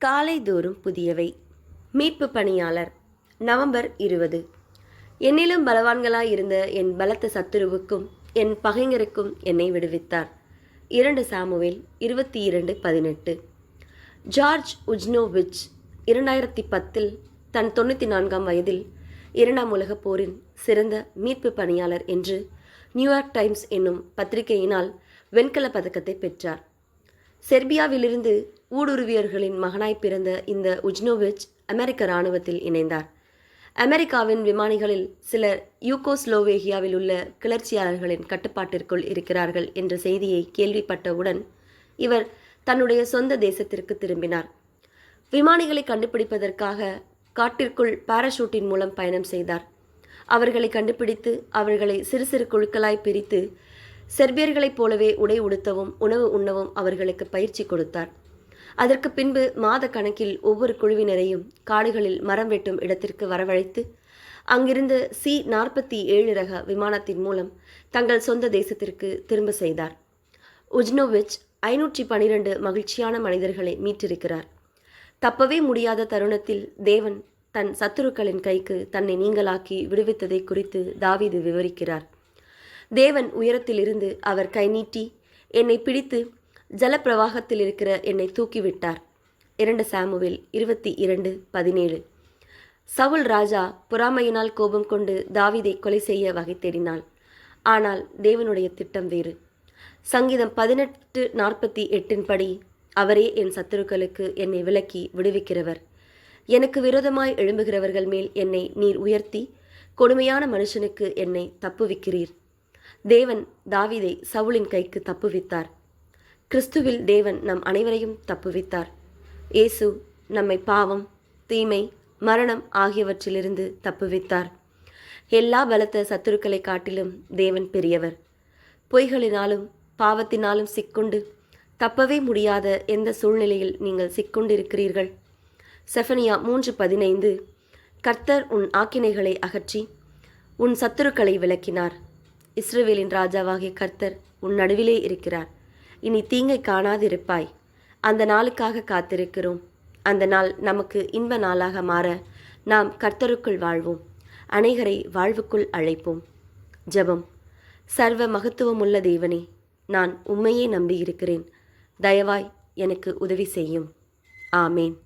காலை தோறும் புதியவை. மீட்பு பணியாளர் நவம்பர் இருபது. என்னிலும் பலவான்களாயிருந்த என் பலத்த சத்துருவுக்கும் என் பகைஞருக்கும் என்னை விடுவித்தார். இரண்டு சாமுவேல் இருபத்தி இரண்டு பதினெட்டு. ஜார்ஜ் உஜ்னோவிச் இரண்டாயிரத்தி பத்தில் தன் தொண்ணூற்றி நான்காம் வயதில் இரண்டாம் உலகப் போரின் சிறந்த மீட்பு பணியாளர் என்று நியூயார்க் டைம்ஸ் என்னும் பத்திரிகையினால் வெண்கல பதக்கத்தை பெற்றார். செர்பியாவிலிருந்து ஊடுருவியர்களின் மகனாய் பிறந்த இந்த உஜ்னோவிச் அமெரிக்க இராணுவத்தில் இணைந்தார். அமெரிக்காவின் விமானிகளில் சிலர் யூகோஸ்லோவேகியாவில் உள்ள கிளர்ச்சியாளர்களின் கட்டுப்பாட்டிற்குள் இருக்கிறார்கள் என்ற செய்தியை கேள்விப்பட்டவுடன் இவர் தன்னுடைய சொந்த தேசத்திற்கு திரும்பினார். விமானிகளை கண்டுபிடிப்பதற்காக காட்டிற்குள் பாராஷூட்டின் மூலம் பயணம் செய்தார். அவர்களை கண்டுபிடித்து அவர்களை சிறு சிறு குழுக்களாய் பிரித்து செர்பியர்களைப் போலவே உடை உடுத்தவும் உணவு உண்ணவும் அவர்களுக்கு பயிற்சி கொடுத்தார். அதற்கு பின்பு மாத கணக்கில் ஒவ்வொரு குழுவினரையும் காடுகளில் மரம் வெட்டும் இடத்திற்கு வரவழைத்து அங்கிருந்து சி நாற்பத்தி ஏழு ரக விமானத்தின் மூலம் தங்கள் சொந்த தேசத்திற்கு திரும்ப செய்தார். உஜ்னோவிச் ஐநூற்றி பனிரெண்டு மகிழ்ச்சியான மனிதர்களை மீட்டிருக்கிறார். தப்பவே முடியாத தருணத்தில் தேவன் தன் சத்துருக்களின் கைக்கு தன்னை நீங்களாக்கி விடுவித்ததை குறித்து தாவீது விவரிக்கிறார். தேவன் உயரத்திலிருந்து அவர் கை நீட்டி என்னை பிடித்து ஜலப்பிரவாகத்தில் இருக்கிற என்னை தூக்கிவிட்டார். இரண்டு சாமுவில் இருபத்தி இரண்டு பதினேழு. சவுல் ராஜா பொறாமையினால் கோபம் கொண்டு தாவிதை கொலை செய்ய வகை தேடினாள். ஆனால் தேவனுடைய திட்டம் வேறு. சங்கீதம் பதினெட்டு நாற்பத்தி எட்டின் படி அவரே என் சத்துருக்களுக்கு என்னை விலக்கி விடுவிக்கிறவர். எனக்கு விரோதமாய் எழும்புகிறவர்கள் மேல் என்னை நீர் உயர்த்தி கொடுமையான மனுஷனுக்கு என்னை தப்புவிக்கிறீர். தேவன் தாவிதை சவுளின் கைக்கு தப்புவித்தார். கிறிஸ்துவில் தேவன் நம் அனைவரையும் தப்புவித்தார். இயேசு நம்மை பாவம் தீமை மரணம் ஆகியவற்றிலிருந்து தப்புவித்தார். எல்லா பலத்த சத்துருக்களை காட்டிலும் தேவன் பெரியவர். பொய்களினாலும் பாவத்தினாலும் சிக்கொண்டு தப்பவே முடியாத எந்த சூழ்நிலையில் நீங்கள் சிக்கொண்டிருக்கிறீர்கள்? செஃபனியா மூன்று பதினைந்து கர்த்தர் உன் ஆக்கினைகளை அகற்றி உன் சத்துருக்களை விளக்கினார். இஸ்ரேவேலின் ராஜாவாகிய கர்த்தர் உன் நடுவிலே இருக்கிறார். இனி தீங்கை காணாதிருப்பாய். அந்த நாளுக்காக காத்திருக்கிறோம். அந்த நாள் நமக்கு இன்ப நாளாக மாற நாம் கர்த்தருக்குள் வாழ்வோம். அனைகரை வாழ்வுக்குள் அழைப்போம். ஜெபம். சர்வ மகத்துவமுள்ள தேவனே நான் உண்மையே நம்பியிருக்கிறேன். தயவாய் எனக்கு உதவி செய்யும். ஆமேன்.